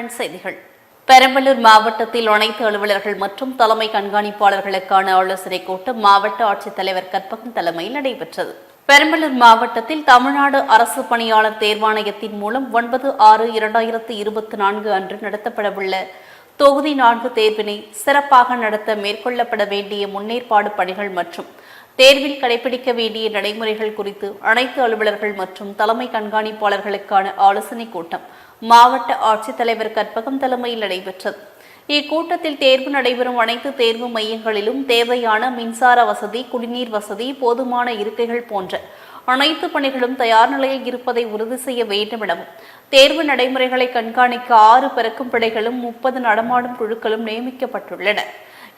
வணக்கம் தமிழன் செய்திகள். பெரம்பலூர் மாவட்டத்தில் அனைத்து அலுவலர்கள் மற்றும் தலைமை கண்காணிப்பாளர்களுக்கான ஆலோசனைக் கூட்டம் மாவட்ட ஆட்சித்தலைவர் கற்பகம் தலைமையில் நடைபெற்றது. பெரம்பலூர் மாவட்டத்தில் தமிழ்நாடு அரசு பணியாளர் தேர்வாணையத்தின் மூலம் ஒன்பது ஆறு இரண்டாயிரத்து இருபத்தி நான்கு அன்று நடத்தப்படவுள்ள தொகுதி நான்கு தேர்வினை சிறப்பாக நடத்த மேற்கொள்ளப்பட வேண்டிய முன்னேற்பாடு பணிகள் மற்றும் தேர்வில் கடைபிடிக்க வேண்டிய நடைமுறைகள் குறித்து அனைத்து அலுவலர்கள் மற்றும் தலைமை கண்காணிப்பாளர்களுக்கான ஆலோசனைக் கூட்டம் மாவட்ட ஆட்சித்தலைவர் கற்பகம் தலைமையில் நடைபெற்றது. இக்கூட்டத்தில் தேர்வு நடைபெறும் அனைத்து தேர்வு மையங்களிலும் தேவையான மின்சார வசதி குடிநீர் வசதி போதுமான இருக்கைகள் போன்ற அனைத்து பணிகளும் தயார் நிலையில் இருப்பதை உறுதி செய்ய வேண்டும் எனவும் தேர்வு நடைமுறைகளை கண்காணிக்க ஆறு பிறக்கும் பிடைகளும் முப்பது நடமாடும் குழுக்களும் நியமிக்கப்பட்டுள்ளன.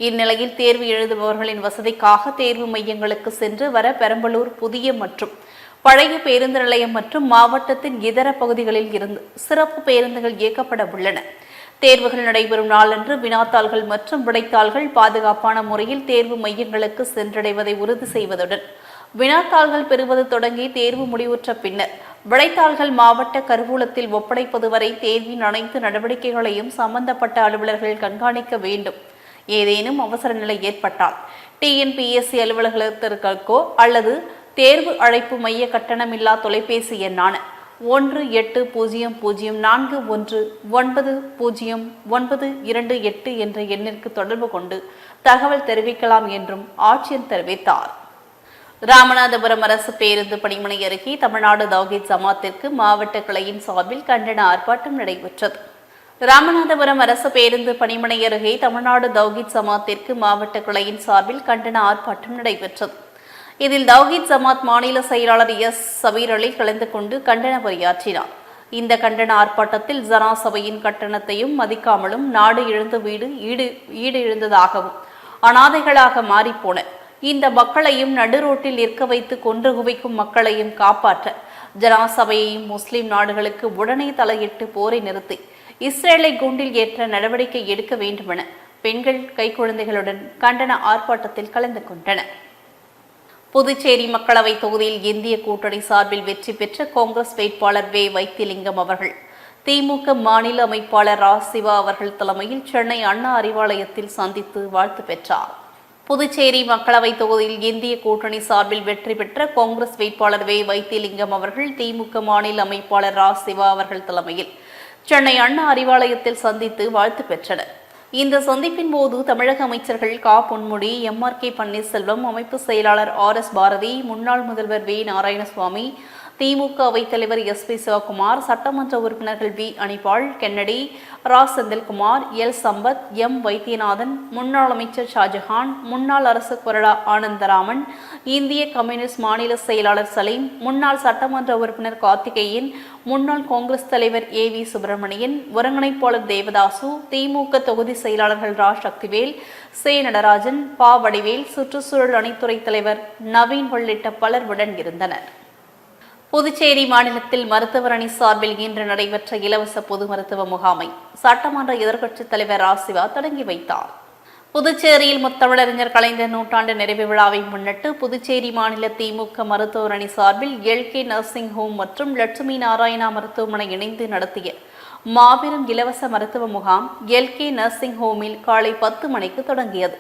இந்நிலையில் தேர்வு எழுதுபவர்களின் வசதிக்காக தேர்வு மையங்களுக்கு சென்று வர பெரம்பலூர் புதிய மற்றும் பழைய பேருந்து நிலையம் மற்றும் மாவட்டத்தின் இதர பகுதிகளில் இருந்து சிறப்பு பேருந்துகள் இயக்கப்பட உள்ளன. தேர்வுகள் நடைபெறும் நாளன்று வினாத்தாள்கள் மற்றும் விடைத்தாள்கள் பாதுகாப்பான முறையில் தேர்வு மையங்களுக்கு சென்றடைவதை உறுதி செய்வதுடன் வினாத்தாள்கள் பெறுவது தொடங்கி தேர்வு முடிவுற்ற பின்னர் விடைத்தாள்கள் மாவட்ட கருவூலத்தில் ஒப்படைப்பது வரை தேர்வின் அனைத்து நடவடிக்கைகளையும் சம்பந்தப்பட்ட அலுவலர்கள் கண்காணிக்க வேண்டும். ஏதேனும் அவசர நிலை ஏற்பட்டால் டிஎன்பிஎஸ்சி அலுவலகத்திற்கோ அல்லது தேர்வு அழைப்பு மைய கட்டணமில்லா தொலைபேசி எண்ணான ஒன்று எட்டு பூஜ்ஜியம் பூஜ்ஜியம் நான்கு ஒன்று ஒன்பது பூஜ்ஜியம் ஒன்பது இரண்டு எட்டு என்ற எண்ணிற்கு தொடர்பு கொண்டு தகவல் தெரிவிக்கலாம் என்றும் ஆட்சியர் தெரிவித்தார். ராமநாதபுரம் அரசு பேருந்து பணிமனை அருகே தமிழ்நாடு தௌஹித் ஜமாத்திற்கு மாவட்ட கிளையின் சார்பில் கண்டன ஆர்ப்பாட்டம் நடைபெற்றது. ராமநாதபுரம் அரசு பேருந்து பணிமனை அருகே தமிழ்நாடு தௌஹித் ஜமாத்திற்கு மாவட்ட கிளையின் சார்பில் கண்டன ஆர்ப்பாட்டம் நடைபெற்றது. இதில் தௌஹீத் ஜமாத் மாநில செயலாளர் எஸ். சபீர் அலி கலந்து கொண்டு கண்டன உரையாற்றினார் இந்த கண்டன ஆர்ப்பாட்டத்தில் ஜனா சபையின் கட்டணத்தையும் மதிக்காமலும் நாடு இழந்த வீடு ஈடு ஈடு இழந்ததாகவும் அனாதைகளாக மாறிப்போன. இந்த மக்களையும் நடுரோட்டில் நிற்க வைத்து கொன்று குவிக்கும் மக்களையும் காப்பாற்ற ஜனாசபையையும் முஸ்லிம் நாடுகளுக்கு உடனே தலையிட்டு போரை நிறுத்தி இஸ்ரேலை குண்டில் ஏற்ற நடவடிக்கை எடுக்க வேண்டுமென பெண்கள் கைக்குழந்தைகளுடன் கண்டன ஆர்ப்பாட்டத்தில் கலந்து கொண்டனர். புதுச்சேரி மக்களவை தொகுதியில் இந்திய கூட்டணி சார்பில் வெற்றி பெற்ற காங்கிரஸ் வேட்பாளர் வே. வைத்திலிங்கம் அவர்கள். திமுக மாநில அமைப்பாளர் ரா சிவா அவர்கள் தலைமையில் சென்னை அண்ணா அறிவாலயத்தில் சந்தித்து வாழ்த்து பெற்றார். புதுச்சேரி மக்களவை தொகுதியில் இந்திய கூட்டணி சார்பில் வெற்றி பெற்ற காங்கிரஸ் வேட்பாளர் வே. வைத்திலிங்கம் அவர்கள் திமுக மாநில அமைப்பாளர் ரா சிவா அவர்கள் தலைமையில் சென்னை அண்ணா அறிவாலயத்தில் சந்தித்து வாழ்த்து பெற்றனர். இந்த சந்திப்பின் போது தமிழக அமைச்சர்கள் கா. Ponmudi M. R. K. Panneerselvam அமைப்பு செயலாளர் ஆர். எஸ். பாரதி முன்னாள் முதல்வர் வி. நாராயணசுவாமி திமுக அவைத்தலைவர் எஸ் பி சிவகுமார் சட்டமன்ற உறுப்பினர்கள் வி. அனிபாள் கென்னடி ரா செந்தில்குமார் எல். சம்பத் எம். வைத்தியநாதன் முன்னாள் அமைச்சர் ஷாஜஹான் முன்னாள் அரசு கொறடா ஆனந்தராமன் இந்திய கம்யூனிஸ்ட் மாநில செயலாளர் சலீம் முன்னாள் சட்டமன்ற உறுப்பினர் கார்த்திகேயன் முன்னாள் காங்கிரஸ் தலைவர் ஏ. வி. சுப்பிரமணியன் ஒருங்கிணைப்பாளர் தேவதாசு திமுக தொகுதி செயலாளர்கள் ரா. சக்திவேல் சே. நடராஜன் பா. வடிவேல் சுற்றுச்சூழல் அணித்துறை தலைவர் நவீன் உள்ளிட்ட பலர் உடன் இருந்தனர். புதுச்சேரி மாநிலத்தில் மருத்துவர் அணி சார்பில் இன்று நடைபெற்ற இலவச பொது மருத்துவ முகாமை சட்டமன்ற எதிர்க்கட்சித் தலைவர் ராசிவா தொடங்கி வைத்தார். புதுச்சேரியில் முத்தமிழறிஞர் கலைஞர் நூற்றாண்டு நிறைவு விழாவை முன்னிட்டு புதுச்சேரி மாநில திமுக மருத்துவரணி சார்பில் எல்கே நர்சிங் ஹோம் மற்றும் லட்சுமி நாராயணா மருத்துவமனை இணைந்து நடத்திய மாபெரும் இலவச மருத்துவ முகாம் எல்கே நர்சிங் ஹோமில் காலை பத்து மணிக்கு தொடங்கியது.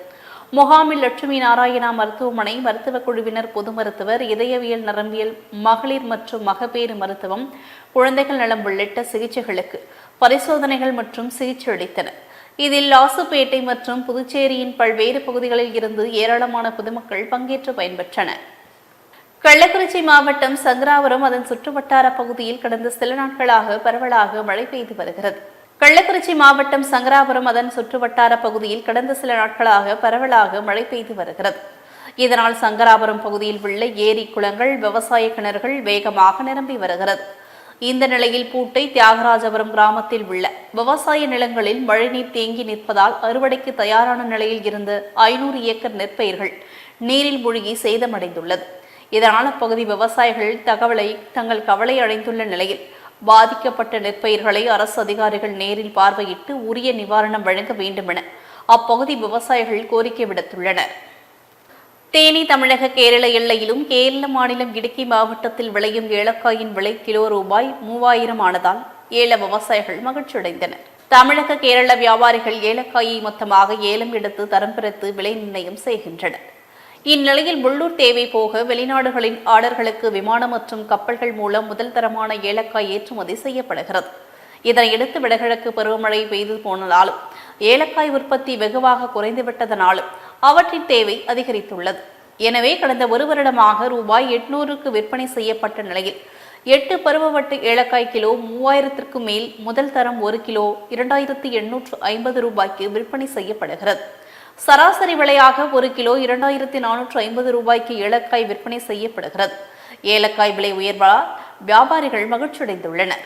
முகாமில் லட்சுமி நாராயணா மருத்துவமனை மருத்துவக் குழுவினர் பொது மருத்துவர் இதயவியல் நரம்பியல் மகளிர் மற்றும் மகப்பேறு மருத்துவம் குழந்தைகள் நலம் உள்ளிட்ட சிகிச்சைகளுக்கு பரிசோதனைகள் மற்றும் சிகிச்சை அளித்தனர். இதில் லாசுப்பேட்டை மற்றும் புதுச்சேரியின் பல்வேறு பகுதிகளில் இருந்து ஏராளமான பொதுமக்கள் பங்கேற்று பயன்பெற்றனர். கள்ளக்குறிச்சி மாவட்டம் சங்கராபுரம் அதன் சுற்றுவட்டார பகுதியில் கடந்த சில நாட்களாக பரவலாக மழை பெய்து வருகிறது. கள்ளக்குறிச்சி மாவட்டம் சங்கராபுரம் அதன் சுற்றுவட்டார பகுதியில் கடந்த சில நாட்களாக பரவலாக மழை பெய்து வருகிறது. இதனால் சங்கராபுரம் பகுதியில் உள்ள ஏரி குளங்கள் விவசாய கிணறுகள் வேகமாக நிரம்பி வருகிறது. இந்த நிலையில் பூட்டை தியாகராஜபுரம் கிராமத்தில் உள்ள விவசாய நிலங்களில் மழைநீர் தேங்கி நிற்பதால் அறுவடைக்கு தயாரான நிலையில் இருந்த ஐநூறு ஏக்கர் நெற்பயிர்கள் நீரில் மூழ்கி சேதமடைந்துள்ளது. இதனால் அப்பகுதி விவசாயிகள் தகவலை தங்கள் கவலை அடைந்துள்ள நிலையில் பாதிக்கப்பட்ட நெற்பயிர்களை அரசு அதிகாரிகள் நேரில் பார்வையிட்டு உரிய நிவாரணம் வழங்க வேண்டுமென அப்பகுதி விவசாயிகள் கோரிக்கை விடுத்துள்ளனர். தேனி தமிழக கேரள எல்லையிலும் கேரள மாநிலம் இடுக்கி மாவட்டத்தில் விளையும் ஏலக்காயின் விலை கிலோ ரூபாய் மூவாயிரம் ஆனதால் ஏல விவசாயிகள் மகிழ்ச்சியடைந்தனர். தமிழக கேரள வியாபாரிகள் ஏலக்காயை மொத்தமாக ஏலம் எடுத்து தரம் பிரித்து விலை நிர்ணயம் செய்கின்றனர். இந்நிலையில் உள்ளூர் தேவை போக வெளிநாடுகளின் ஆர்டர்களுக்கு விமானம் மற்றும் கப்பல்கள் மூலம் முதல் தரமான ஏலக்காய் ஏற்றுமதி செய்யப்படுகிறது. இதனையடுத்து வடகிழக்கு பருவமழை பெய்து போனதாலும் ஏலக்காய் உற்பத்தி வெகுவாக குறைந்துவிட்டதனாலும் அவற்றின் தேவை அதிகரித்துள்ளது. எனவே கடந்த ஒரு வருடமாக ரூபாய் எட்நூறுக்கு விற்பனை செய்யப்பட்ட நிலையில் எட்டு பருவவட்டு ஏலக்காய் கிலோ மூவாயிரத்திற்கு மேல் முதல் தரம் ஒரு கிலோ இரண்டாயிரத்தி எண்ணூற்று ஐம்பது ரூபாய்க்கு விற்பனை செய்யப்படுகிறது. சராசரி விலையாக ஒரு கிலோ இரண்டாயிரத்தி நானூற்று ஐம்பது ரூபாய்க்கு ஏலக்காய் விற்பனை செய்யப்படுகிறது. ஏலக்காய் விலை உயர்வால் வியாபாரிகள் மகிழ்ச்சியடைந்துள்ளனர்.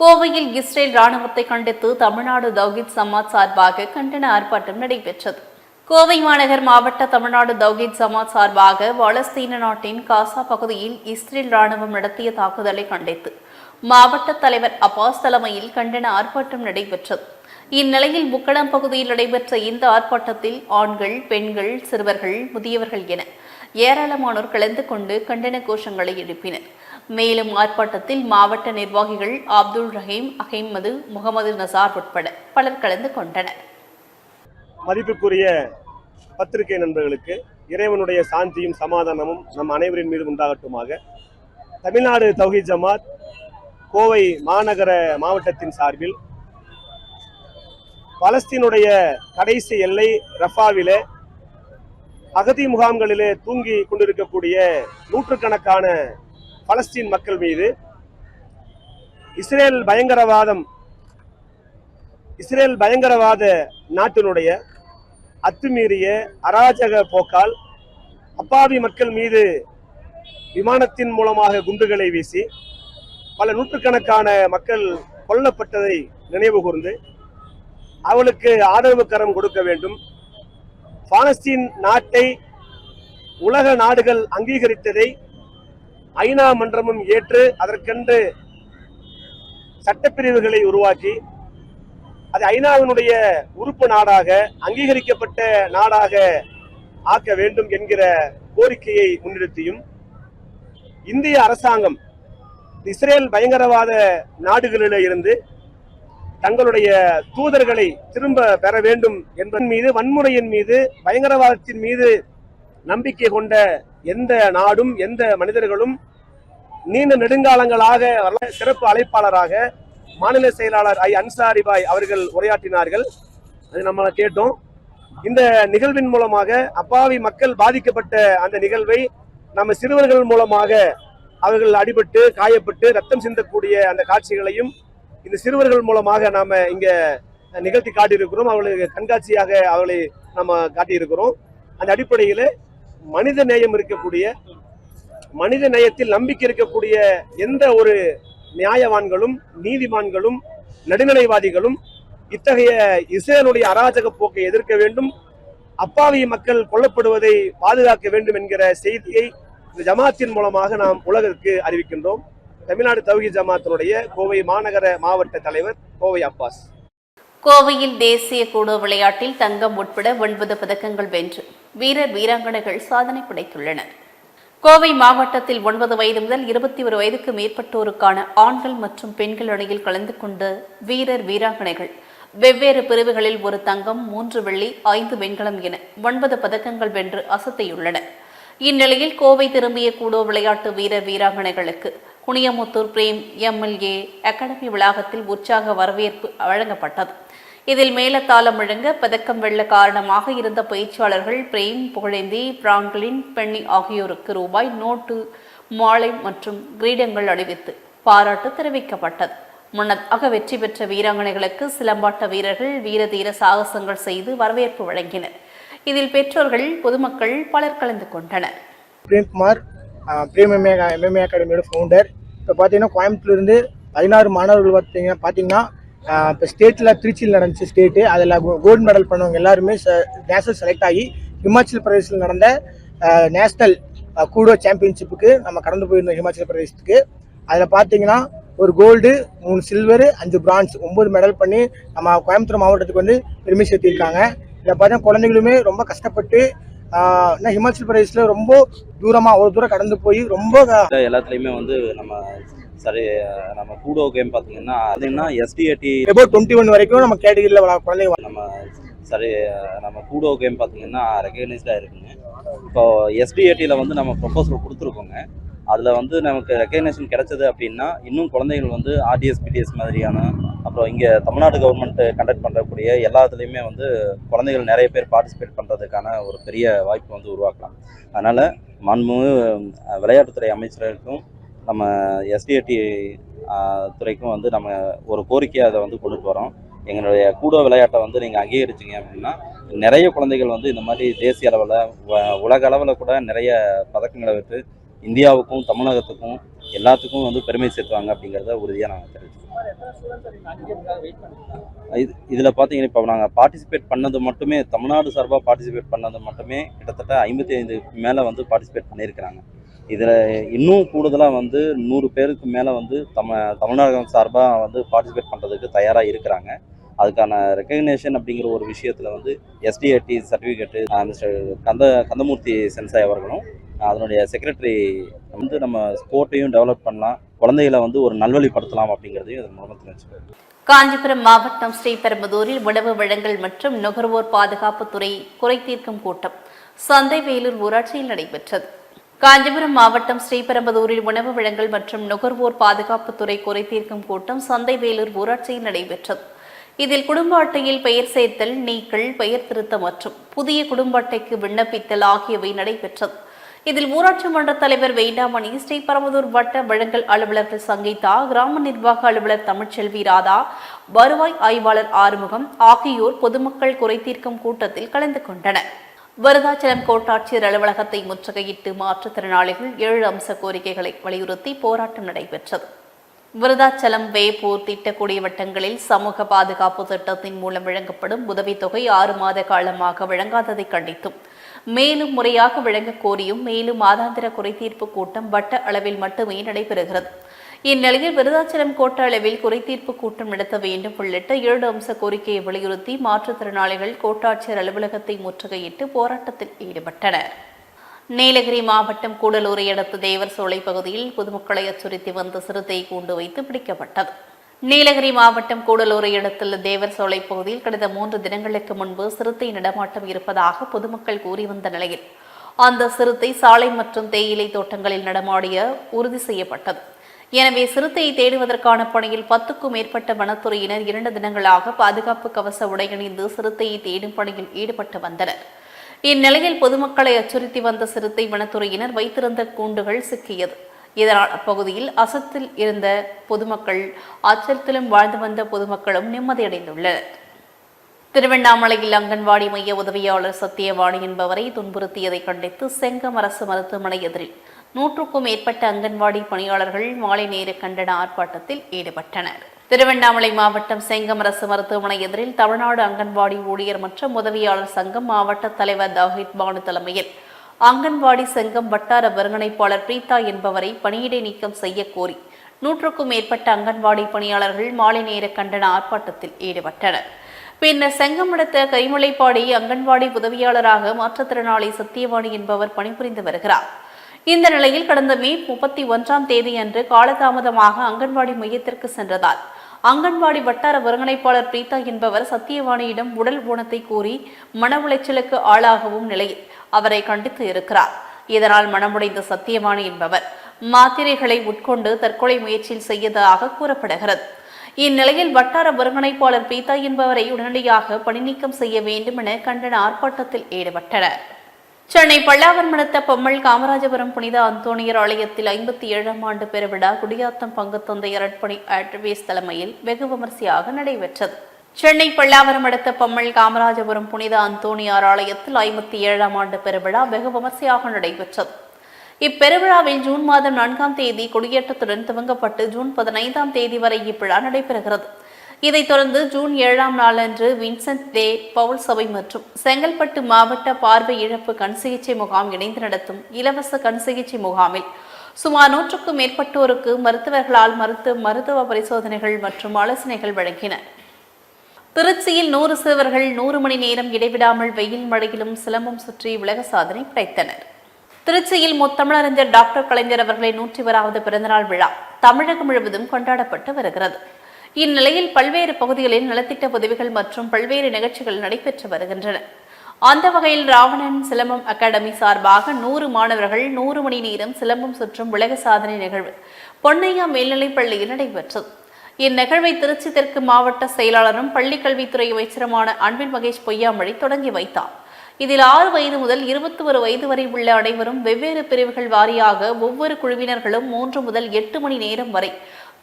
கோவையில் இஸ்ரேல் ராணுவத்தை கண்டித்து தமிழ்நாடு தௌஹித் சமாஜ் சார்பாக கண்டன ஆர்ப்பாட்டம் நடைபெற்றது. கோவை மாநகர் மாவட்ட தமிழ்நாடு தௌஹித் சமாஜ் சார்பாக பாலஸ்தீன நாட்டின் காசா பகுதியில் இஸ்ரேல் ராணுவம் நடத்திய தாக்குதலை கண்டித்து மாவட்ட தலைவர் அப்பாஸ் தலைமையில் கண்டன ஆர்ப்பாட்டம் நடைபெற்றது. இந்நிலையில் முக்கடம் பகுதியில் நடைபெற்ற இந்த ஆர்ப்பாட்டத்தில் ஆண்கள் பெண்கள் சிறுவர்கள் முதியவர்கள் என ஏராளமானோர் கலந்து கொண்டு கண்டன கோஷங்களை எழுப்பினர். மேலும் ஆர்ப்பாட்டத்தில் மாவட்ட நிர்வாகிகள் அப்துல் ரஹீம் அஹமது முகமது நசார் உட்பட பலர் கலந்து கொண்டனர். மதிப்புக்குரிய பத்திரிகை நண்பர்களுக்கு இறைவனுடைய சாந்தியும் சமாதானமும் நம் அனைவரின் மீது உண்டாகட்டுமாக. தமிழ்நாடு தௌஹீத் ஜமாத் கோவை மாநகர மாவட்டத்தின் சார்பில் பலஸ்தீனுடைய கடைசி எல்லை ரஃபாவிலே அகதி முகாம்களிலே தூங்கி கொண்டிருக்கக்கூடிய நூற்றுக்கணக்கான பலஸ்தீன் மக்கள் மீது இஸ்ரேல் பயங்கரவாதம் இஸ்ரேல் பயங்கரவாத நாட்டினுடைய அத்துமீறிய அராஜக போக்கால் அப்பாவி மக்கள் மீது விமானத்தின் மூலமாக குண்டுகளை வீசி பல நூற்றுக்கணக்கான மக்கள் கொல்லப்பட்டதை நினைவு கூர்ந்து அவளுக்கு ஆதரவு கரம் கொடுக்க வேண்டும். பாலஸ்தீன் நாட்டை உலக நாடுகள் அங்கீகரித்ததை ஐநா மன்றமும் ஏற்று அதற்கென்று சட்டப்பிரிவுகளை உருவாக்கி அது ஐநாவினுடைய உறுப்பு நாடாக அங்கீகரிக்கப்பட்ட நாடாக ஆக்க வேண்டும் என்கிற கோரிக்கையை முன்னிறுத்தியும் இந்திய அரசாங்கம் இஸ்ரேல் பயங்கரவாத நாடுகளில் இருந்து தங்களுடைய தூதர்களை திரும்ப பெற வேண்டும் என்பதன் மீது வன்முறையின் மீது பயங்கரவாதத்தின் மீது நம்பிக்கை கொண்ட எந்த நாடும் எந்த மனிதர்களும் நீண்ட நெடுங்காலங்களாக சிறப்பு அழைப்பாளராக மாநில செயலாளர் ஐ. அன்சாரி பாய் அவர்கள் உரையாற்றினார்கள். அது நம்ம கேட்டோம். இந்த நிகழ்வின் மூலமாக அப்பாவி மக்கள் பாதிக்கப்பட்ட அந்த நிகழ்வை நம்ம சிறுவர்கள் மூலமாக அவர்கள் அடிபட்டு காயப்பட்டு ரத்தம் சிந்தக்கூடிய அந்த காட்சிகளையும் இந்த சிறுவர்கள் மூலமாக நாம இங்க நிகழ்த்தி காட்டியிருக்கிறோம். அவர்களுக்கு கண்காட்சியாக அவர்களை நம்ம காட்டியிருக்கிறோம். அந்த அடிப்படையில் மனித நேயம் இருக்கக்கூடிய மனித நேயத்தில் நம்பிக்கை இருக்கக்கூடிய எந்த ஒரு நியாயவான்களும் நீதிமான்களும் நடுநிலைவாதிகளும் இத்தகைய இஸ்ரேலுடைய அராஜக போக்கை எதிர்க்க வேண்டும். அப்பாவி மக்கள் கொல்லப்படுவதை பாதுகாக்க வேண்டும் என்கிற செய்தியை இந்த ஜமாத்தின் மூலமாக நாம் உலகிற்கு அறிவிக்கின்றோம். தமிழ்நாடு தௌஹி ஜமாத்தினுடைய கோவை மாநகர மாவட்ட தலைவர் கோவை அப்பாஸ். கோவையில் தேசிய கூடோ விளையாட்டில் தங்கம் உட்பட ஒன்பது பதக்கங்கள் வென்று வீரர் வீராங்கனைகள் சாதனை படைத்துள்ளனர். கோவை மாவட்டத்தில் ஒன்பது வயது முதல் இருபத்தி ஒரு வயதுக்கு மேற்பட்டோருக்கான ஆண்கள் மற்றும் பெண்கள் அணியில் கலந்து கொண்ட வீரர் வீராங்கனைகள் வெவ்வேறு பிரிவுகளில் ஒரு தங்கம் மூன்று வெள்ளி ஐந்து வெண்கலம் என ஒன்பது பதக்கங்கள் வென்று அசத்தியுள்ளனர். இந்நிலையில் கோவை திரும்பிய கூடோ விளையாட்டு வீரர் வீராங்கனைகளுக்கு குனியமுத்தூர் பிரேம் எம்எல்ஏ அகாடமி வளாகத்தில் உற்சாக வரவேற்பு வழங்கப்பட்டது. இதில் மேலத்தாளம் முழங்க பதக்கம் வெல்ல காரணமாக இருந்த பயிற்சியாளர்கள் பிரேம் புகழேந்தி பிராங்க்லின் பெண்ணி ஆகியோருக்கு ரூபாய் நோட்டு மாலை மற்றும் கிரீடங்கள் அணிவித்து பாராட்டு தெரிவிக்கப்பட்டது. முன்னதாக வெற்றி பெற்ற வீராங்கனைகளுக்கு சிலம்பாட்ட வீரர்கள் வீரதீர சாகசங்கள் செய்து வரவேற்பு வழங்கினர். இதில் பெற்றோர்கள் பொதுமக்கள் பலர் கலந்து கொண்டனர். பிரேம்குமார் ஆஹ் எம்எம்ஏ அகாடமியோட ஃபவுண்டர் இப்போ பார்த்தீங்கன்னா கோயம்புத்தூர்லேருந்து பதினாறு மாணவர்கள் பார்த்தீங்கன்னா பார்த்தீங்கன்னா இப்போ ஸ்டேட்டில் திருச்சியில் நடந்துச்சு ஸ்டேட்டு அதில் கோல்டு மெடல் பண்ணவங்க எல்லாருமே நேஷனல் செலக்ட் ஆகி ஹிமாச்சல் பிரதேசில் நடந்த நேஷ்னல் கூடோ சாம்பியன்ஷிப்புக்கு நம்ம கடந்து போயிருந்தோம் ஹிமாச்சல் பிரதேசத்துக்கு அதில் பார்த்தீங்கன்னா ஒரு கோல்டு மூணு சில்வரு அஞ்சு பிரான்ஸ் ஒம்பது மெடல் பண்ணி நம்ம கோயம்புத்தூர் மாவட்டத்துக்கு வந்து பெருமை சேர்த்திருக்காங்க. இதில் பார்த்தீங்கன்னா குழந்தைகளுமே ரொம்ப கஷ்டப்பட்டு இன்னும் ஹிமாச்சல் பிரதேசில் ரொம்ப தூரமாக ஒரு தூரம் கடந்து போய் ரொம்ப எல்லாத்துலேயுமே வந்து நம்ம சரி நம்ம கூடோ கேம் பார்த்தீங்கன்னா பார்த்தீங்கன்னா எஸ்டிஏடி எபோ டுவெண்ட்டி ஒன் வரைக்கும் நம்ம கேட்டகிரியில் குழந்தைங்க நம்ம சரி நம்ம கூடோ கேம் பார்த்தீங்கன்னா ரெகக்னைஸ்டாக இருக்குங்க. இப்போ எஸ்டிஏடியில் வந்து நம்ம ப்ரொபோசல் கொடுத்துருக்கோங்க. அதில் வந்து நமக்கு ரெக்கக்னேஷன் கிடைச்சது அப்படின்னா இன்னும் குழந்தைகள் வந்து ஆர்டிஎஸ் பிடிஎஸ் மாதிரியான அப்புறம் இங்கே தமிழ்நாடு கவர்மெண்ட் கண்டக்ட் பண்ணுறக்கூடிய எல்லாத்துலேயுமே வந்து குழந்தைகள் நிறைய பேர் பார்ட்டிசிபேட் பண்ணுறதுக்கான ஒரு பெரிய வாய்ப்பு வந்து உருவாக்கலாம். அதனால் மண்முக விளையாட்டுத்துறை அமைச்சருக்கும் நம்ம எஸ்டிஏடி துறைக்கும் வந்து நம்ம ஒரு கோரிக்கையை அதை வந்து கொண்டு வரோம். எங்களுடைய கூட விளையாட்டை வந்து நீங்கள் அங்கீகரிச்சிங்க அப்படின்னா நிறைய குழந்தைகள் வந்து இந்த மாதிரி தேசிய அளவில் உலக அளவில் கூட நிறைய பதக்கங்களை விட்டு இந்தியாவுக்கும் தமிழகத்துக்கும் எல்லாத்துக்கும் வந்து பெருமை சேர்த்துவாங்க அப்படிங்கிறத உறுதியாக நாங்கள் தெரிவிச்சுக்கிறோம். இது இதில் பார்த்தீங்கன்னா இப்போ நாங்கள் பார்ட்டிசிபேட் பண்ணது மட்டுமே தமிழ்நாடு சார்பாக பார்ட்டிசிபேட் பண்ணது மட்டுமே கிட்டத்தட்ட ஐம்பத்தி ஐந்து மேலே வந்து பார்ட்டிசிபேட் பண்ணியிருக்கிறாங்க. இதில் இன்னும் கூடுதலாக வந்து நூறு பேருக்கு மேலே வந்து தம தமிழ்நாடகம் சார்பாக வந்து பார்ட்டிசிபேட் பண்ணுறதுக்கு தயாராக இருக்கிறாங்க. அதுக்கான ரெக்கக்னேஷன் அப்படிங்கிற ஒரு விஷயத்தில் வந்து STID certificate mister Kanda Kandamoorthy sensei அவர்களும் அதனுடைய செக்ரட்டரி வந்து நம்ம ஸ்போர்ட்டையும் டெவலப் பண்ணலாம் குழந்தைகளை வந்து ஒரு நல்வழிப்படுத்தலாம் அப்படிங்கிறதையும் இதன் மூலமாக தெரிஞ்சுக்கிறோம் காஞ்சிபுரம் மாவட்டம் ஸ்ரீபெரும்புதூரில் உணவு வழங்கல் மற்றும் நுகர்வோர் பாதுகாப்புத்துறை குறை தீர்க்கும் கூட்டம் சந்தை வேலூர் ஊராட்சியில் நடைபெற்றது. காஞ்சிபுரம் மாவட்டம் ஸ்ரீபெரும்புதூரில் உணவு வழங்கல் மற்றும் நுகர்வோர் பாதுகாப்புத்துறை குறை தீர்க்கும் கூட்டம் சந்தை வேலூர் ஊராட்சியில் நடைபெற்றது. இதில் குடும்ப அட்டையில் பெயர் சேர்த்தல் நீக்கல் பெயர் திருத்தம் மற்றும் புதிய குடும்ப அட்டைக்கு விண்ணப்பித்தல் ஆகியவை நடைபெற்றது. இதில் ஊராட்சி மன்ற தலைவர் வேண்டாமணி ஸ்ரீபெரும்புதூர் வட்ட வழங்கல் அலுவலர்கள் சங்கீதா கிராம நிர்வாக அலுவலர் தமிழ்ச்செல்வி ராதா வருவாய் ஆய்வாளர் ஆறுமுகம் ஆகியோர் பொதுமக்கள் குறை தீர்க்கும் கூட்டத்தில் கலந்து கொண்டனர். விருதாச்சலம் கோட்டாட்சியர் அலுவலகத்தை முற்றுகையிட்டு மாற்றுத்திறனாளிகள் ஏழு அம்ச கோரிக்கைகளை வலியுறுத்தி போராட்டம் நடைபெற்றது. விருதாச்சலம் வேப்பூர் திட்டக்குடி வட்டங்களில் சமூக பாதுகாப்பு திட்டத்தின் மூலம் வழங்கப்படும் உதவித்தொகை ஆறு மாத காலமாக வழங்காததை கண்டித்தும். மேலும் முறையாக வழங்க கோரியும் மேலும் மாதாந்திர குறைதீர்ப்பு கூட்டம் வட்ட அளவில் மட்டுமே நடைபெறுகிறது. இந்நிலையில் விருதாச்சலம் கோட்ட அளவில் குறைதீர்ப்பு கூட்டம் நடத்த வேண்டும் உள்ளிட்ட ஏழு அம்ச கோரிக்கையை வலியுறுத்தி மாற்றுத்திறனாளிகள் கோட்டாட்சியர் அலுவலகத்தை முற்றுகையிட்டு போராட்டத்தில் ஈடுபட்டனர். நீலகிரி மாவட்டம் கூடலூரை அடுத்த தேவர் சோலை பகுதியில் பொதுமக்களை அச்சுறுத்தி வந்த சிறுத்தை கூண்டு வைத்து பிடிக்கப்பட்டது. நீலகிரி மாவட்டம் கூடலூரை அடுத்துள்ள தேவர் சோலை பகுதியில் கடந்த மூன்று தினங்களுக்கு முன்பு சிறுத்தை நடமாட்டம் இருப்பதாக பொதுமக்கள் கூறி வந்த நிலையில் அந்த சிறுத்தை சாலை மற்றும் தேயிலை தோட்டங்களில் நடமாடிய உறுதி செய்யப்பட்டது. எனவே சிறுத்தையை தேடுவதற்கான பணியில் பத்துக்கும் மேற்பட்ட வனத்துறையினர் இரண்டு தினங்களாக பாதுகாப்பு கவச உடையணிந்து சிறுத்தையை தேடும் பணியில் ஈடுபட்டு வந்தனர். இந்நிலையில் பொதுமக்களை அச்சுறுத்தி வந்த சிறுத்தை வனத்துறையினர் வைத்திருந்த கூண்டுகள் சிக்கியது. இதனால் அப்பகுதியில் அசத்தில் இருந்த பொதுமக்கள் அச்சத்திலும் வாழ்ந்து வந்த பொதுமக்களும் நிம்மதியடைந்துள்ளனர். திருவண்ணாமலையில் அங்கன்வாடி மைய உதவியாளர் சத்தியவாணி என்பவரை துன்புறுத்தியதை கண்டித்து செங்கம் அரசு மருத்துவமனை எதிரில் நூற்றுக்கும் மேற்பட்ட அங்கன்வாடி பணியாளர்கள் மாலை நேர கண்டன ஆர்ப்பாட்டத்தில் ஈடுபட்டனர். திருவண்ணாமலை மாவட்டம் செங்கம் அரசு மருத்துவமனை எதிரில் தமிழ்நாடு அங்கன்வாடி ஊழியர் மற்றும் உதவியாளர் சங்கம் மாவட்ட தலைவர் தாஹித் பானு தலைமையில். அங்கன்வாடி செங்கம் வட்டார ஒருங்கிணைப்பாளர் பிரீதா என்பவரை பணியிடை நீக்கம் செய்ய கோரி நூற்றுக்கும் மேற்பட்ட அங்கன்வாடி பணியாளர்கள் மாலை நேர கண்டன ஆர்ப்பாட்டத்தில் ஈடுபட்டனர். பின்னர் செங்கம் அடுத்த கைமலைப்பாடி அங்கன்வாடி உதவியாளராக மாற்றுத்திறனாளி சத்தியவாணி என்பவர் பணிபுரிந்து வருகிறார். இந்த நிலையில் கடந்த மே முப்பத்தி ஒன்றாம் தேதி அன்று காலதாமதமாக அங்கன்வாடி மையத்திற்கு சென்றதால் அங்கன்வாடி வட்டார ஒருங்கிணைப்பாளர் பிரீதா என்பவர் சத்தியவாணியிடம் உடல் ஊனத்தை கூறி மன உளைச்சலுக்கு ஆளாகவும் நிலையில் அவரை கண்டித்து இருக்கிறார். இதனால் மனமுடைந்த சத்தியவாணி என்பவர் மாத்திரைகளை உட்கொண்டு தற்கொலை முயற்சியில் செய்ததாக கூறப்படுகிறது. இந்நிலையில் வட்டார ஒருங்கிணைப்பாளர் பிரீதா என்பவரை உடனடியாக பணிநீக்கம் செய்ய வேண்டும் என கண்டன ஆர்ப்பாட்டத்தில் ஈடுபட்டனர். சென்னை பல்லாவரம் அடுத்த பொம்மல் காமராஜபுரம் புனித அந்தோணியர் ஆலயத்தில் ஐம்பத்தி ஏழாம் ஆண்டு பெருவிழா குடியாத்தம் பங்குத்தந்தை அரட்பணி ஆட்ரிவேஸ் தலைமையில் வெகு விமரிசையாக நடைபெற்றது. சென்னை பல்லாவரம் அடுத்த பொம்மல் காமராஜபுரம் புனித அந்தோணியார் ஆலயத்தில் ஐம்பத்தி ஏழாம் ஆண்டு பெருவிழா வெகு விமரிசையாக நடைபெற்றது. இப்பெருவிழாவில் ஜூன் மாதம் நான்காம் தேதி கொடியேற்றத்துடன் துவங்கப்பட்டு ஜூன் பதினைந்தாம் தேதி வரை இவ்விழா நடைபெறுகிறது. இதைத் தொடர்ந்து ஜூன் ஏழாம் நாளன்று வின்சென்ட் டே பவுல் சபை மற்றும் செங்கல்பட்டு மாவட்ட பார்வை இழப்பு கண் சிகிச்சை முகாம் இணைந்து நடத்தும் இலவச கண் சிகிச்சை முகாமில் சுமார் நூற்றுக்கும் மேற்பட்டோருக்கு மருத்துவர்களால் மருத்துவ மருத்துவ பரிசோதனைகள் மற்றும் ஆலோசனைகள் வழங்கின. திருச்சியில் நூறு சிறுவர்கள் நூறு மணி நேரம் இடைவிடாமல் வெயில் மழையிலும் சிலம்பம் சுற்றி உலக சாதனை படைத்தனர். திருச்சியில் முத்தமிழறிஞர் டாக்டர் கலைஞர் அவர்களின் நூற்றி ஓராவது பிறந்தநாள் விழா தமிழகம் முழுவதும் கொண்டாடப்பட்டு வருகிறது. இந்நிலையில் பல்வேறு பகுதிகளில் நலத்திட்ட உதவிகள் மற்றும் பல்வேறு நிகழ்ச்சிகள் நடைபெற்று வருகின்றன. அந்த வகையில் ராவணன் சிலம்பம் அகாடமி சார்பாக நூறு மாணவர்கள் நூறு மணி நேரம் சிலம்பம் சுற்றும் உலக சாதனை நிகழ்வு பொன்னையா மேல்நிலைப் பள்ளியில் நடைபெற்றது. இந்நிகழ்வை திருச்சி தெற்கு மாவட்ட செயலாளரும் பள்ளிக்கல்வித்துறை அமைச்சருமான அன்பில் மகேஷ் பொய்யாமொழி தொடங்கி வைத்தார். இதில் ஆறு வயது முதல் இருபத்தி ஒரு வயது வரை உள்ள அனைவரும் வெவ்வேறு பிரிவுகள் வாரியாக ஒவ்வொரு குழுவினர்களும் மூன்று முதல் எட்டு மணி நேரம் வரை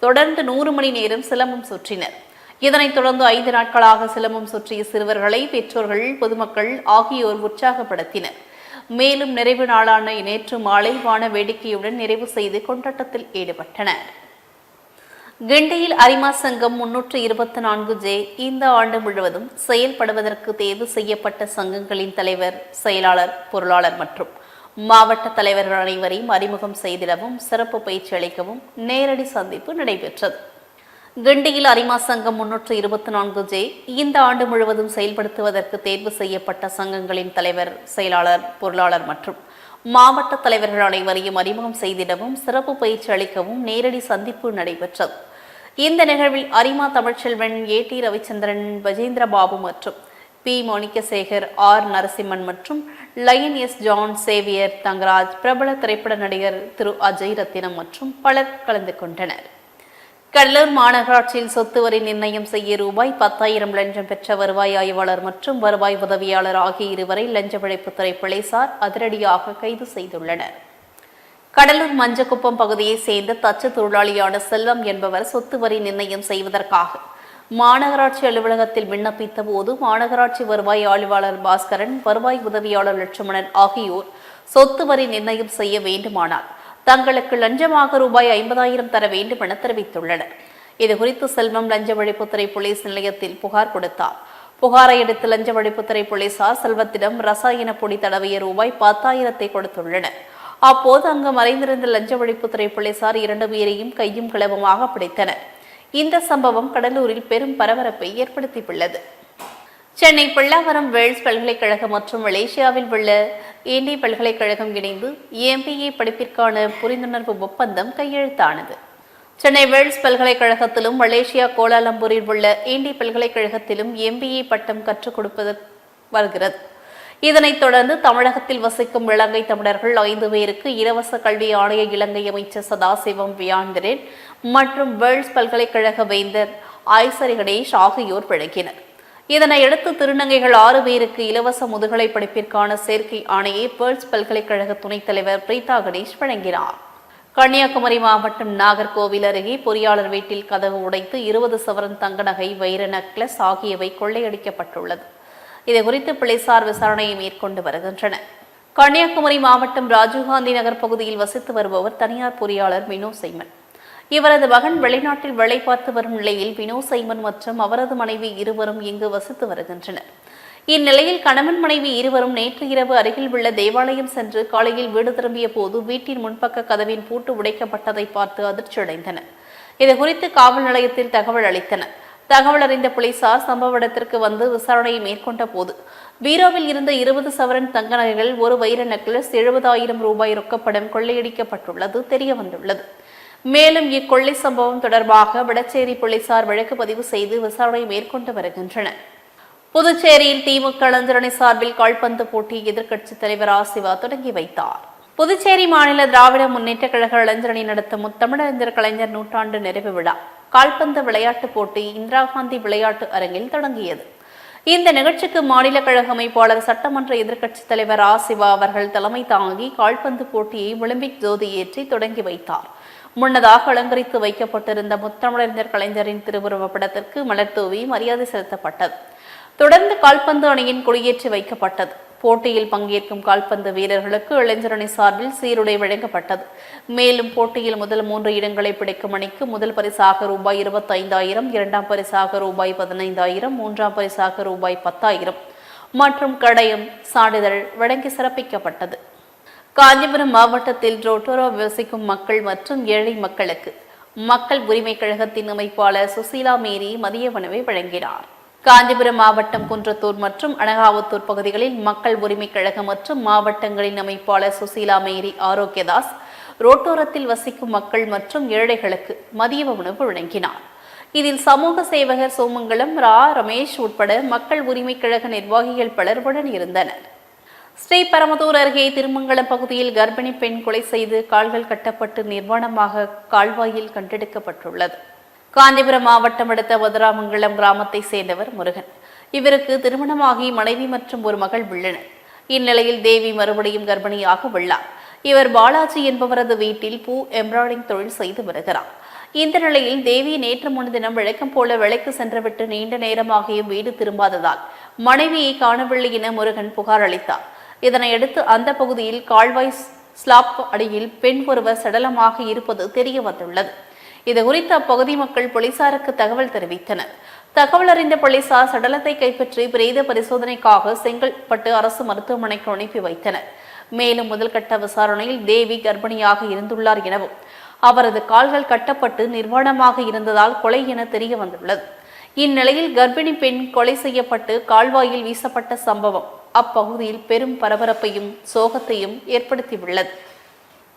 தொடர்ந்து நூறு மணி நேரம் சிலம்பம் சுற்றினர். இதனைத் தொடர்ந்து ஐந்து நாட்களாக சிலம்பம் சுற்றிய சிறுவர்களை பெற்றோர்கள் பொதுமக்கள் ஆகியோர் உற்சாகப்படுத்தினர். மேலும் நிறைவு நாளான நேற்று மாலை வான வேடிக்கையுடன் நிறைவு செய்து கொண்டாட்டத்தில் ஈடுபட்டனர். கிண்டியில் அரிமா சங்கம் முன்னூற்று இருபத்தி நான்கு ஜே இந்த ஆண்டு முழுவதும் செயல்படுவதற்கு தேர்வு செய்யப்பட்ட சங்கங்களின் தலைவர் செயலாளர் பொருளாளர் மற்றும் மாவட்ட தலைவர்கள் அனைவரையும் அறிமுகம் செய்திடவும் சிறப்பு பயிற்சி அளிக்கவும் நேரடி சந்திப்பு நடைபெற்றது. கிண்டியில் அரிமா சங்கம் முன்னூற்று இருபத்தி நான்கு ஜே. இந்த ஆண்டு முழுவதும் செயல்படுத்துவதற்கு தேர்வு செய்யப்பட்ட சங்கங்களின் தலைவர் செயலாளர் பொருளாளர் மற்றும் மாவட்ட தலைவர்கள் அனைவரையும் அறிமுகம் செய்திடவும் சிறப்பு பயிற்சி அளிக்கவும் நேரடி சந்திப்பு நடைபெற்றது. இந்த நிகழ்வில் அரிமா தமிழ்ச்செல்வன் ஏ டி ரவிச்சந்திரன் பஜேந்திர பாபு மற்றும் பி. மோனிகசேகர் ஆர். நரசிம்மன் மற்றும் lion S. John Xavier Thangaraj பிரபல திரைப்பட நடிகர் திரு. அஜய் ரத்தினம் மற்றும் பலர் கலந்து கொண்டனர். கடலூர் மாநகராட்சியில் சொத்து வரி நிர்ணயம் செய்ய ரூபாய் பத்தாயிரம் லஞ்சம் பெற்ற வருவாய் ஆய்வாளர் மற்றும் வருவாய் உதவியாளர் ஆகிய இருவரை லஞ்ச ஒழிப்புத்துறை போலீசார் அதிரடியாக கைது செய்துள்ளனர். கடலூர் மஞ்சக்குப்பம் பகுதியைச் சேர்ந்த தச்சு தொழிலாளியான செல்வம் என்பவர் சொத்து வரி நிர்ணயம் செய்வதற்காக மாநகராட்சி அலுவலகத்தில் விண்ணப்பித்த போது மாநகராட்சி வருவாய் ஆய்வாளர் பாஸ்கரன் வருவாய் உதவியாளர் லட்சுமணன் ஆகியோர் சொத்து வரி நிர்ணயம் செய்ய வேண்டுமானால் தங்களுக்கு லஞ்சமாக ரூபாய் ஐம்பதாயிரம் தர வேண்டும் என தெரிவித்துள்ளனர். இதுகுறித்து செல்வம் லஞ்ச ஒழிப்புத்துறை போலீஸ் நிலையத்தில் புகார் கொடுத்தார். புகாரை அடுத்து லஞ்ச ஒழிப்புத்துறை போலீசார் செல்வத்திடம் ரசாயன பொடி தடவிய ரூபாய் பத்தாயிரத்தை கொடுத்துள்ளனர். அப்போது அங்கு மறைந்திருந்த லஞ்ச ஒழிப்புத்துறை போலீசார் இரண்டு பேரையும் கையும் கிளவுமாக பிடித்தனர். இந்த சம்பவம் கடலூரில் பெரும் பரபரப்பை ஏற்படுத்தியுள்ளது. சென்னை பிள்ளாவரம் வேல்ஸ் பல்கலைக்கழகம் மற்றும் மலேசியாவில் உள்ள ஏண்டி பல்கலைக்கழகம் இணைந்து எம்பிஏ படிப்பிற்கான புரிந்துணர்வு ஒப்பந்தம் கையெழுத்தானது. சென்னை வேல்ஸ் பல்கலைக்கழகத்திலும் மலேசியா கோலாலம்பூரில் உள்ள ஏண்டி பல்கலைக்கழகத்திலும் எம்பிஏ பட்டம் கற்றுக் கொடுப்பது வருகிறது. இதனைத் தொடர்ந்து தமிழகத்தில் வசிக்கும் இலங்கை தமிழர்கள் ஐந்து பேருக்கு இலவச கல்வி ஆணைய இலங்கை அமைச்சர் சதாசிவம் வியாந்திரன் மற்றும் வேர்ல்ஸ் பல்கலைக்கழக வேந்தர் ஐசரி கணேஷ் ஆகியோர் வழங்கினர் இதனையடுத்து திருநங்கைகள் ஆறு பேருக்கு இலவச முதுகலை படிப்பிற்கான சேர்க்கை ஆணையை பேர்ல்ஸ் பல்கலைக்கழக துணைத் தலைவர் பிரீதா கணேஷ் வழங்கினார். கன்னியாகுமரி மாவட்டம் நாகர்கோவில் அருகே பொறியாளர் வீட்டில் கதவு உடைத்து இருபது சவரன் தங்க நகை வைர நக்லஸ் ஆகியவை கொள்ளையடிக்கப்பட்டுள்ளது. இதுகுறித்து போலீசார் விசாரணையை மேற்கொண்டு வருகின்றனர் கன்னியாகுமரி மாவட்டம் ராஜீவ்காந்தி நகர் பகுதியில் வசித்து வருபவர் தனியார் பொறியாளர் வினோ சைமன். இவரது மகன் வெளிநாட்டில் வேலை பார்த்து வரும் நிலையில் வினோ சைமன் மற்றும் அவரது மனைவி இருவரும் இங்கு வசித்து வருகின்றனர். இந்நிலையில் கணவன் மனைவி இருவரும் நேற்று இரவு அருகில் உள்ள தேவாலயம் சென்று காலையில் வீடு திரும்பிய போது வீட்டின் முன்பக்க கதவின் பூட்டு உடைக்கப்பட்டதை பார்த்து அதிர்ச்சியடைந்தனர். இதுகுறித்து காவல் நிலையத்தில் தகவல் அளித்தனர். தகவல் அறிந்த போலீசார் சம்பவ இடத்திற்கு வந்து விசாரணையை மேற்கொண்ட போது பீரோவில் இருந்த இருபது சவரன் தங்க நகைகள் ஒரு வைர நெக்லஸ் எழுபதாயிரம் ரூபாய் ரொக்கப்படம் கொள்ளையடிக்கப்பட்டுள்ளது தெரிய வந்துள்ளது மேலும் இக்கொள்ளை சம்பவம் தொடர்பாக வடச்சேரி போலீசார் வழக்கு பதிவு செய்து விசாரணை மேற்கொண்டு வருகின்றனர். புதுச்சேரியில் திமுக இளைஞரணி சார்பில் கால்பந்து போட்டி எதிர்க்கட்சித் தலைவர் ஆசிவா தொடங்கி வைத்தார். புதுச்சேரி மாநில திராவிட முன்னேற்ற கழக இளைஞரணி நடத்தும் முத்தமிழறிஞர் கலைஞர் நூற்றாண்டு நிறைவு விழா. கால்பந்து விளையாட்டுப் போட்டி இந்திரா காந்தி விளையாட்டு அரங்கில் தொடங்கியது. இந்த நிகழ்ச்சிக்கு மாநில கழக அமைப்பாளர் சட்டமன்ற எதிர்க்கட்சித் தலைவர் ஆ சிவா அவர்கள் தலைமை தாங்கி கால்பந்து போட்டியை ஒலிம்பிக் ஜோதி ஏற்றி தொடங்கி வைத்தார். முன்னதாக அலங்கரித்து வைக்கப்பட்டிருந்த முத்தமிழறிஞர் கலைஞரின் திருவுருவப் படத்திற்கு மலர்தூவி மரியாதை செலுத்தப்பட்டது. தொடர்ந்து கால்பந்து அணியின் கொடியேற்றி வைக்கப்பட்டது. போட்டியில் பங்கேற்கும் கால்பந்து வீரர்களுக்கு இளைஞரணி சார்பில் சீருடை வழங்கப்பட்டது. மேலும் போட்டியில் முதல் மூன்று இடங்களை பிடிக்கும் அணிக்கு முதல் பரிசாக ரூபாய் இருபத்தைந்தாயிரம் இரண்டாம் பரிசாக ரூபாய் பதினைந்தாயிரம் மூன்றாம் பரிசாக ரூபாய் பத்தாயிரம். மற்றும் கடையும் சான்றிதழ் வழங்கி சிறப்பிக்கப்பட்டது. காஞ்சிபுரம் மாவட்டத்தில் ரோட்டோரோ வசிக்கும் மக்கள் மற்றும் ஏழை மக்களுக்கு மக்கள் உரிமை கழகத்தின் அமைப்பாளர் சுசீலா மேரி மதிய உணவை வழங்கினார். காஞ்சிபுரம் மாவட்டம் குன்றத்தூர் மற்றும் அனகாவத்தூர் பகுதிகளில் மக்கள் உரிமைக் கழகம் மற்றும் மாவட்டங்களின் அமைப்பாளர் சுசீலா மேரி ஆரோக்கியதாஸ் ரோட்டோரத்தில் வசிக்கும் மக்கள் மற்றும் ஏழைகளுக்கு மதிய உணவு வழங்கினார். இதில் சமூக சேவகர் சோமங்கலம் ரா ரமேஷ் உட்பட மக்கள் உரிமைக் கழக நிர்வாகிகள் பலருடன் இருந்தனர். ஸ்ரீபரமதூர் அருகே திருமங்கலம் பகுதியில் கர்ப்பிணி பெண் கொலை செய்து கால்கள் கட்டப்பட்டு நிர்வாணமாக கால்வாயில் கண்டெடுக்கப்பட்டுள்ளது. காஞ்சிபுரம் மாவட்டம் அடுத்த மதுராமங்கலம் கிராமத்தை சேர்ந்தவர் முருகன். இவருக்கு திருமணமாகி மனைவி மற்றும் ஒரு மகள் உள்ளனர். இந்நிலையில் தேவி மறுபடியும் கர்ப்பிணியாக உள்ளார். இவர் பாலாஜி என்பவரது வீட்டில் பூ எம்ப்ராய்டிங் தொழில் செய்து வருகிறார். இந்த நிலையில் தேவி நேற்று முன்தினம் விளக்கம் போல வேலைக்கு சென்றுவிட்டு நீண்ட நேரமாகியும் வீடு திரும்பாததால் மனைவியை காணவில்லை என முருகன் புகார் அளித்தார். இதனையடுத்து அந்த பகுதியில் கால்வாய் ஸ்லாப் அடியில் பெண் ஒருவர் சடலமாக இருப்பது தெரிய வந்துள்ளது இது குறித்து அப்பகுதி மக்கள் போலீசாருக்கு தகவல் தெரிவித்தனர். தகவல் அறிந்த போலீசார் சடலத்தை கைப்பற்றி பிரேத பரிசோதனைக்காக செங்கல்பட்டு அரசு மருத்துவமனைக்கு அனுப்பி வைத்தனர். மேலும் முதல்கட்ட விசாரணையில் தேவி கர்ப்பிணியாக இருந்துள்ளார் எனவும் அவரது கால்கள் கட்டப்பட்டு நிர்வாணமாக இருந்ததால் கொலை என தெரிய வந்துள்ளது. இந்நிலையில் கர்ப்பிணி பெண் கொலை செய்யப்பட்டு கால்வாயில் வீசப்பட்ட சம்பவம் அப்பகுதியில் பெரும் பரபரப்பையும் சோகத்தையும் ஏற்படுத்தியுள்ளது.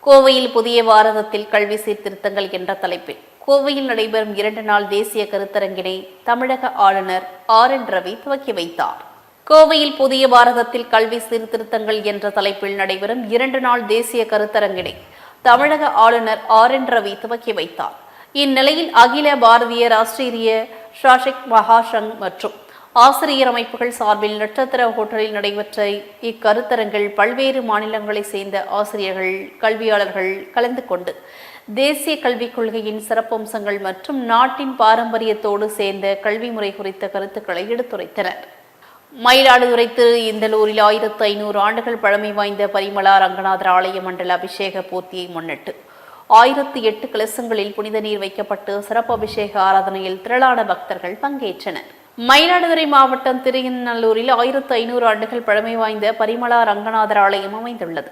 கோவையில் புதிய பாரதத்தில் கல்வி சீர்திருத்தங்கள் என்ற தலைப்பில். கோவையில் நடைபெறும் இரண்டு நாள் தேசிய கருத்தரங்கினை தமிழக ஆளுநர் ஆர் என் ரவி துவக்கி வைத்தார். கோவையில் புதிய பாரதத்தில் கல்வி சீர்திருத்தங்கள் என்ற தலைப்பில் நடைபெறும் இரண்டு நாள் தேசிய கருத்தரங்கினை தமிழக ஆளுநர் ஆர் என் ரவி துவக்கி வைத்தார். இந்நிலையில் அகில பாரதிய ராஷ்டிரிய ஷாஷிக் மகாசங் மற்றும் ஆசிரியர் அமைப்புகள் சார்பில் நட்சத்திர ஹோட்டலில் நடைபெற்ற இக்கருத்தரங்கில் பல்வேறு மாநிலங்களைச் சேர்ந்த ஆசிரியர்கள் கல்வியாளர்கள் கலந்து கொண்டு தேசிய கல்விக் கொள்கையின் சிறப்பம்சங்கள் மற்றும் நாட்டின் பாரம்பரியத்தோடு சேர்ந்த கல்வி முறை குறித்த கருத்துக்களை எடுத்துரைத்தனர். மயிலாடுதுறை திரு இந்தலூரில் ஆயிரத்து ஐநூறு ஆண்டுகள் பழமை வாய்ந்த பரிமளா ரங்கநாதர் ஆலய மண்டல அபிஷேக பூர்த்தியை முன்னிட்டு ஆயிரத்து எட்டு கலசங்களில் புனித நீர் வைக்கப்பட்டு சிறப்பு அபிஷேக ஆராதனையில் திரளான பக்தர்கள் பங்கேற்றனர். மயிலாடுதுறை மாவட்டம் திருநல்லூரில் ஆயிரத்து ஐநூறு ஆண்டுகள் பழமை வாய்ந்த பரிமளா ரங்கநாதர் ஆலயம் அமைந்துள்ளது.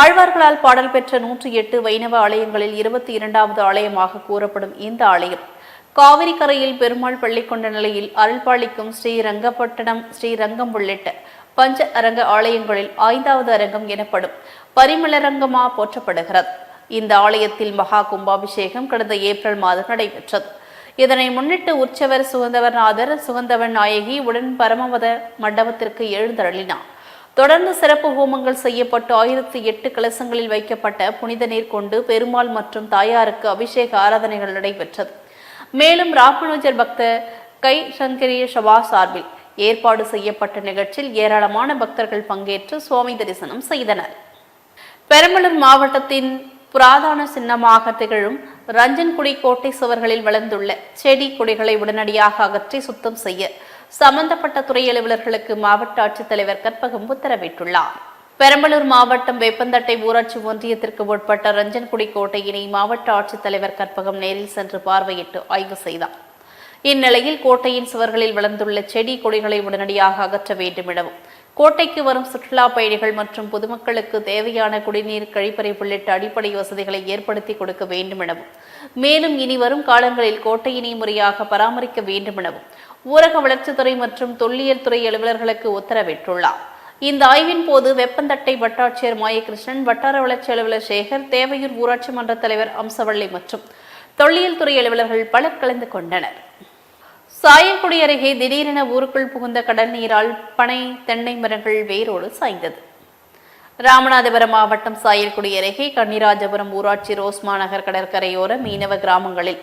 ஆழ்வார்களால் பாடல் பெற்ற நூற்றி எட்டு வைணவ ஆலயங்களில் இருபத்தி இரண்டாவது ஆலயமாக கூறப்படும் இந்த ஆலயம் காவிரி கரையில் பெருமாள் பள்ளி கொண்ட நிலையில் அருள்பாளிக்கும் ஸ்ரீரங்கப்பட்டணம் ஸ்ரீரங்கம் உள்ளிட்ட பஞ்ச அரங்க ஆலயங்களில் ஐந்தாவது அரங்கம் எனப்படும் பரிமளரங்கமா போற்றப்படுகிறது. இந்த ஆலயத்தில் மகா கும்பாபிஷேகம் கடந்த ஏப்ரல் மாதம் நடைபெற்றது. இதனை முன்னிட்டு உற்சவர் சுகந்தவர்நாதர் சுகந்தவன் நாயகி உடன் பரமவத மண்டபத்திற்கு எழுந்தருளினார். தொடர்ந்து சிறப்பு ஹோமங்கள் செய்யப்பட்டு ஆயிரத்தி எட்டு கலசங்களில் வைக்கப்பட்ட புனித நீர் கொண்டு பெருமாள் மற்றும் தாயாருக்கு அபிஷேக ஆராதனைகள் நடைபெற்றது. மேலும் ராமானுஜர் பக்த கை சங்கரிய சபா சார்பில் ஏற்பாடு செய்யப்பட்ட நிகழ்ச்சியில் ஏராளமான பக்தர்கள் பங்கேற்று சுவாமி தரிசனம் செய்தனர். பெரம்பலூர் மாவட்டத்தின் புராதான சின்னமாக திகழும் ரஞ்சன்குடி கோட்டை சுவர்களில் வளர்ந்துள்ள செடி கொடிகளை உடனடியாக அகற்றி சுத்தம் செய்ய சம்பந்தப்பட்ட துறை அலுவலர்களுக்கு மாவட்ட ஆட்சித்தலைவர் கற்பகம் உத்தரவிட்டுள்ளார். பெரம்பலூர் மாவட்டம் வேப்பந்தட்டை ஊராட்சி ஒன்றியத்திற்கு உட்பட்ட ரஞ்சன்குடி கோட்டையினை மாவட்ட ஆட்சித்தலைவர் கற்பகம் நேரில் சென்று பார்வையிட்டு ஆய்வு செய்தார். இந்நிலையில் கோட்டையின் சுவர்களில் வளர்ந்துள்ள செடி கொடிகளை உடனடியாக அகற்ற வேண்டும் எனவும் கோட்டைக்கு வரும் சுற்றுலா பயணிகள் மற்றும் பொதுமக்களுக்கு தேவையான குடிநீர் கழிப்பறை உள்ளிட்ட அடிப்படை வசதிகளை ஏற்படுத்தி கொடுக்க வேண்டும் எனவும் மேலும் இனி வரும் காலங்களில் கோட்டையினை முறையாக பராமரிக்க வேண்டும் எனவும் ஊரக வளர்ச்சித்துறை மற்றும் தொல்லியல் துறை அலுவலர்களுக்கு உத்தரவிட்டுள்ளார். இந்த ஆய்வின் போது வெப்பந்தட்டை வட்டாட்சியர் மாயகிருஷ்ணன் வட்டார வளர்ச்சி அலுவலர் சேகர் தேவையூர் ஊராட்சி மன்ற தலைவர் அம்சவள்ளி மற்றும் தொல்லியல் துறை அலுவலர்கள் பலர் கலந்து கொண்டனர். சாயக்குடி அருகே திடீரென ஊருக்குள் புகுந்த கடல் நீரால் பனை தென்னை மரங்கள் வேரோடு சாய்ந்தது. ராமநாதபுரம் மாவட்டம் சாயல்குடி அருகே கன்னிராஜபுரம் ஊராட்சி ரோஸ்மா நகர் கடற்கரையோர மீனவ கிராமங்களில்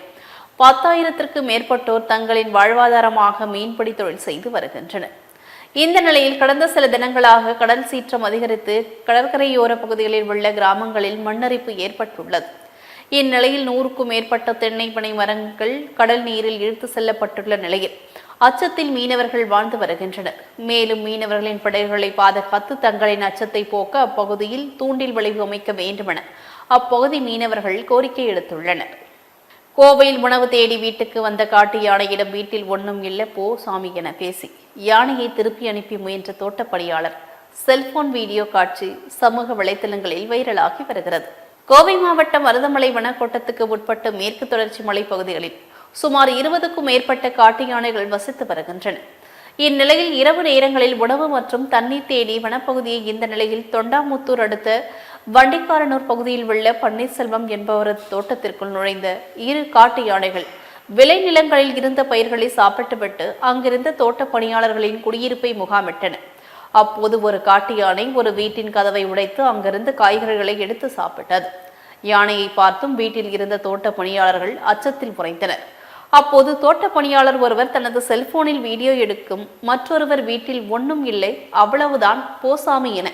பத்தாயிரத்திற்கு மேற்பட்டோர் தங்களின் வாழ்வாதாரமாக மீன்பிடி தொழில் செய்து வருகின்றனர். இந்த நிலையில் கடந்த சில தினங்களாக கடல் சீற்றம் அதிகரித்து கடற்கரையோர பகுதிகளில் உள்ள கிராமங்களில் மண்ணரிப்பு ஏற்பட்டுள்ளது. இந்நிலையில் நூறுக்கும் மேற்பட்ட தென்னை பனை மரங்கள் கடல் நீரில் இழுத்து செல்லப்பட்டுள்ள நிலையில் அச்சத்தில் மீனவர்கள் வாழ்ந்து வருகின்றனர். மேலும் மீனவர்களின் படகுகளை பாதுகாத்து தங்களின் அச்சத்தை போக்க அப்பகுதியில் தூண்டில் விளைவு அமைக்க வேண்டுமென அப்பகுதி மீனவர்கள் கோரிக்கை எடுத்துள்ளனர். கோவையில் உணவு தேடி வீட்டுக்கு வந்த காட்டு யானையிடம் வீட்டில் ஒன்றும் இல்லை போ சாமி என பேசி யானையை திருப்பி அனுப்பி முயன்ற தோட்டப்பணியாளர். செல்போன் வீடியோ காட்சி சமூக வலைதளங்களில் வைரலாகி வருகிறது. கோவை மாவட்டம் மருதமலை வனக்கோட்டத்துக்கு உட்பட்ட மேற்கு தொடர்ச்சி மலைப்பகுதிகளில் சுமார் இருபதுக்கும் மேற்பட்ட காட்டு யானைகள் வசித்து வருகின்றன. இந்நிலையில் இரவு நேரங்களில் உணவு மற்றும் தண்ணீர் தேடி வனப்பகுதியை இந்த நிலையில் தொண்டாமுத்தூர் அடுத்த வண்டிக்காரனூர் பகுதியில் உள்ள பன்னீர்செல்வம் என்பவரது தோட்டத்திற்குள் நுழைந்த இரு காட்டு யானைகள் விளைநிலங்களில் இருந்த பயிர்களை சாப்பிட்டுவிட்டு அங்கிருந்த தோட்ட பணியாளர்களின் குடியிருப்பை முகாமிட்டன. அப்போது ஒரு காட்டு யானை ஒரு வீட்டின் கதவை உடைத்து அங்கிருந்து காய்கறிகளை எடுத்து சாப்பிட்டது. யானையை பார்த்தும் வீட்டில் இருந்த தோட்ட பணியாளர்கள் அச்சத்தில் புரைந்தனர். அப்போது தோட்ட பணியாளர் ஒருவர் தனது செல்போனில் வீடியோ எடுக்கும் மற்றொருவர் வீட்டில் ஒன்றும் இல்லை அவ்வளவுதான் போசாமி என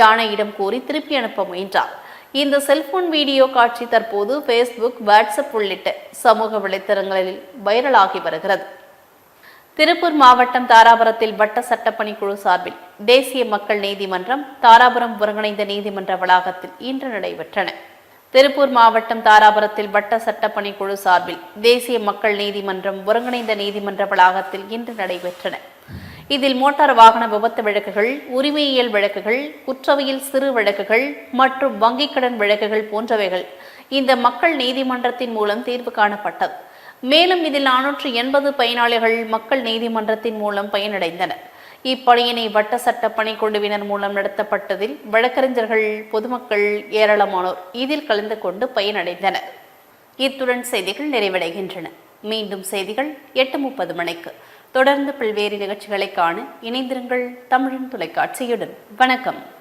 யானையிடம் கூறி திருப்பி அனுப்ப முயன்றார். இந்த செல்போன் வீடியோ காட்சி தற்போது ஃபேஸ்புக் வாட்ஸ்அப் உள்ளிட்ட சமூக வலைத்தளங்களில் வைரலாகி வருகிறது. திருப்பூர் மாவட்டம் தாராபுரத்தில் வட்ட சட்டப்பணிக்குழு சார்பில் தேசிய மக்கள் நீதிமன்றம் தாராபுரம் ஒருங்கிணைந்த நீதிமன்ற வளாகத்தில் இன்று நடைபெற்றன. திருப்பூர் மாவட்டம் தாராபுரத்தில் வட்ட சட்டப்பணி குழு சார்பில் தேசிய மக்கள் நீதிமன்றம் ஒருங்கிணைந்த நீதிமன்ற வளாகத்தில் இன்று நடைபெற்றன. இதில் மோட்டார் வாகன விபத்து வழக்குகள் உரிமையியல் வழக்குகள் குற்றவியல் சிறு வழக்குகள் மற்றும் வங்கிக் கடன் வழக்குகள் போன்றவைகள் இந்த மக்கள் நீதிமன்றத்தின் மூலம் தீர்வு காணப்பட்டது. மேலும் இதில் நானூற்று எண்பது பயனாளிகள் மக்கள் நீதிமன்றத்தின் மூலம் பயனடைந்தனர். இப்பணியினை வட்ட சட்ட பணிக்குழுவினர் மூலம் நடத்தப்பட்டதில் வழக்கறிஞர்கள் பொதுமக்கள் ஏராளமானோர் இதில் கலந்து கொண்டு பயனடைந்தனர். இத்துடன் செய்திகள் நிறைவடைகின்றன. மீண்டும் செய்திகள் எட்டு முப்பது மணிக்கு. தொடர்ந்து பல்வேறு நிகழ்ச்சிகளை காண இணைந்திருங்கள் தமிழின் தொலைக்காட்சியுடன். வணக்கம்.